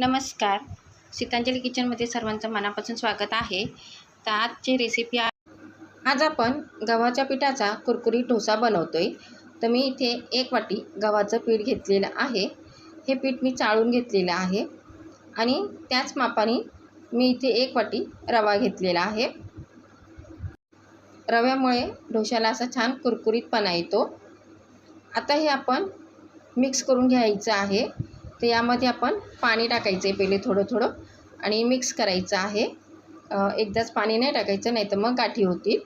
नमस्कार. सीतांजली किचनमध्ये सर्वांचं मनापासून स्वागत आहे. तर आजची रेसिपी आहे आज आपण गव्हाच्या पिठाचा कुरकुरी डोसा बनवतो आहे तर मी इथे एक वाटी गव्हाचं पीठ घेतलेलं आहे. हे पीठ मी चाळून घेतलेलं आहे. आणि त्याच मापाने मी इथे एक वाटी रवा घेतलेला आहे. रव्यामुळे डोशाला असा छान कुरकुरीतपणा येतो. आता हे आपण मिक्स करून घ्यायचं आहे. तर यामध्ये आपण पाणी टाकायचं आहे पहिले थोडं थोडं. आणि मिक्स करायचं आहे. एकदाच पाणी नाही टाकायचं नाही तर मग गाठी होतील.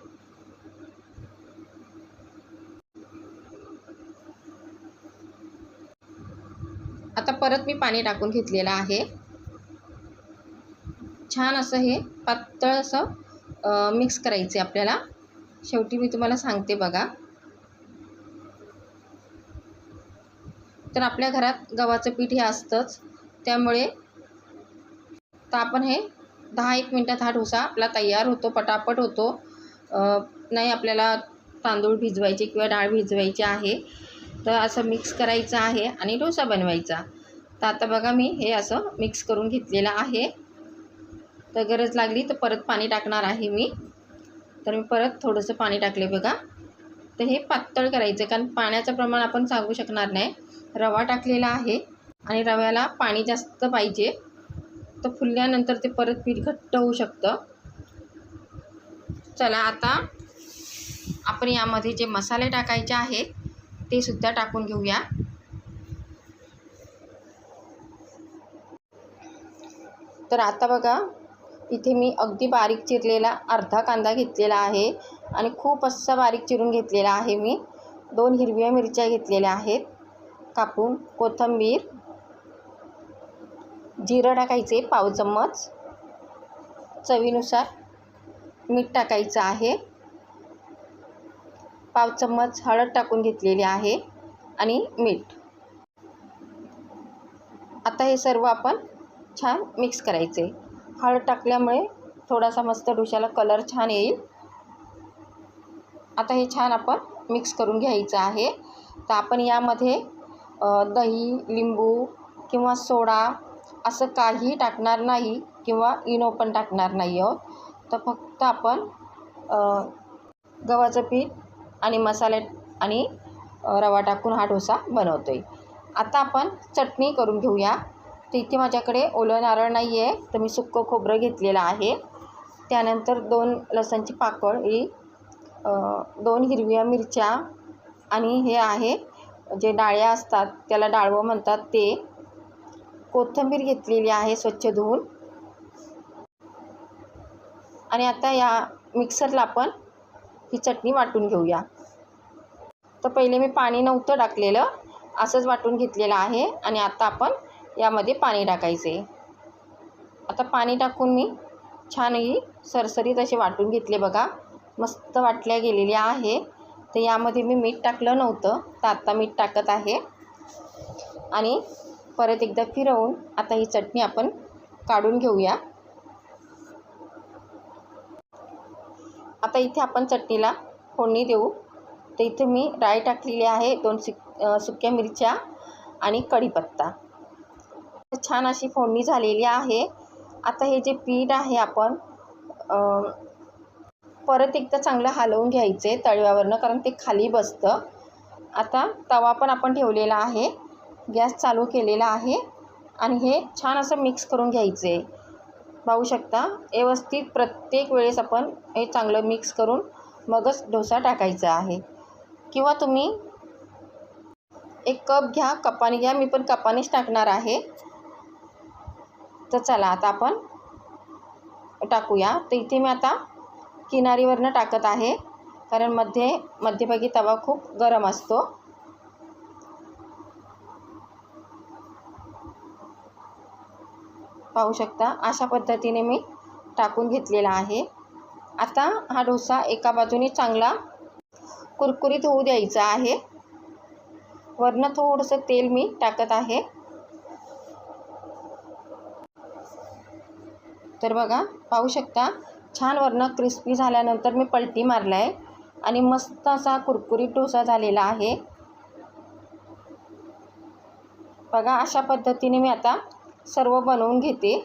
आता परत मी पाणी टाकून घेतलेलं आहे. छान असं हे पातळ असं मिक्स करायचं आहे आपल्याला. शेवटी मी तुम्हाला सांगते बघा. तर आपल्या घरात गव्हाचं पीठ हे असतंच. त्यामुळे तर आपण हे दहा एक मिनटात हा डोसा आपला तयार होतो पटापट होतो. नाही आपल्याला तांदूळ भिजवायचे किंवा डाळ भिजवायची आहे तर असं मिक्स करायचं आहे आणि डोसा बनवायचा. तर आता बघा मी हे असं मिक्स करून घेतलेलं आहे. तर गरज लागली तर परत पाणी टाकणार आहे मी. तर मी परत थोडंसं पाणी टाकले बघा. तर हे पातळ करायचं कारण पाण्याचं प्रमाण आपण सांगू शकणार नाही. रवा टाकलेला आहे आणि रव्याला पाणी जास्त पाहिजे. तर फुलल्यानंतर ते परत पीठ घट्ट होऊ शकतं. चला आता आपण यामध्ये जे मसाले टाकायचे आहे ते सुद्धा टाकून घेऊया. तर आता बघा इथे मी अगदी बारीक चिरलेला अर्धा कांदा घेतलेला आहे आणि खूप असा बारीक चिरून घेतलेला आहे मी. दोन हिरव्या मिरच्या घेतलेल्या आहेत. कापून कोथिंबीर जिरं टाकायचे पाव चम्मच. चवीनुसार मीठ टाकायचं आहे. पाव चम्मच हळद टाकून घेतलेली आहे आणि मीठ. आता हे सर्व आपण छान मिक्स करायचे. हळद टाकल्यामुळे थोडासा मस्त डोशाला कलर छान येईल. आता हे छान आपण मिक्स करून घ्यायचं आहे. तर आपण यामध्ये दही लिंबू किंवा सोडा असं काही टाकणार नाही किंवा इनो पण टाकणार नाही आहोत. तर फक्त आपण गव्हाचं पीठ आणि मसाले आणि रवा टाकून हा डोसा बनवतो आहे आता आपण चटणी करून घेऊया. तर इथे माझ्याकडे ओलं नारळ नाही आहे तर मी सुक्कं खोबरं घेतलेलं आहे. त्यानंतर दोन लसणची पाकळ ही दोन हिरव्या मिरच्या आणि हे आहे जे डाळ्या असतात त्याला डाळवं म्हणतात ते कोथिंबीर घेतलेली आहे स्वच्छ धुवून. आणि आता या मिक्सरला आपण ही चटणी वाटून घेऊया. तर पहिले मी पाणी नव्हतं टाकलेलं असंच वाटून घेतलेलं आहे आणि आता आपण यामध्ये पाणी टाकायचे. आता पाणी टाकून मी छान ही सरसरीत असे वाटून घेतले बघा. मस्त वाटल्या गेलेली आहे. तर यामध्ये मी मीठ टाकलं नव्हतं तर आत्ता मीठ टाकत आहे. आणि परत एकदा फिरवून आता ही चटणी आपण काढून घेऊया. आता इथे आपण चटणीला फोडणी देऊ. तर इथे मी राय टाकलेली आहे दोन सुक सुक्या मिरच्या आणि कढीपत्ता. छान अशी फोडणी झालेली आहे. आता हे जे पीठ आहे आपण परत एकदा चांगलं हलवून घ्यायचे तळव्यावरनं कारण ते खाली बसतं. आता तवा पण आपण ठेवलेला आहे. गॅस चालू केलेला आहे. आणि हे छान असं मिक्स करून घ्यायचे. पाहू शकता व्यवस्थित प्रत्येक वेळेस आपण हे चांगलं मिक्स करून मगच डोसा टाकायचा आहे. किंवा तुम्ही एक कप घ्या कपाने घ्या मी पण कपानेच टाकणार आहे. तर चला आता आपण टाकूया. तर इथे मी आता किनारीवरनं टाकत आहे. कारण मध्ये मध्यभागी तवा खूप गरम असतो. पाहू शकता अशा पद्धतीने मी टाकून घेतलेला आहे. आता हा डोसा एका बाजूने चांगला कुरकुरीत होऊ द्यायचा आहे. वरनं थोडंसं तेल मी टाकत आहे. तर बघा पाहू शकता छान वरनं क्रिस्पी झाल्यानंतर मी पलटी मारला आहे आणि मस्त असा कुरकुरीत डोसा झालेला आहे. बघा अशा पद्धतीने मी आता सर्व बनवून घेते.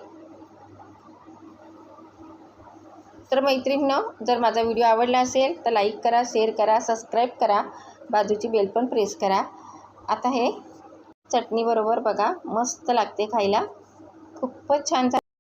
तर मैत्रिणीनं जर माझा व्हिडिओ आवडला असेल तर लाईक करा शेअर करा सबस्क्राईब करा. बाजूची बेल पण प्रेस करा. आता हे चटणीबरोबर बघा मस्त लागते खायला. खूपच छान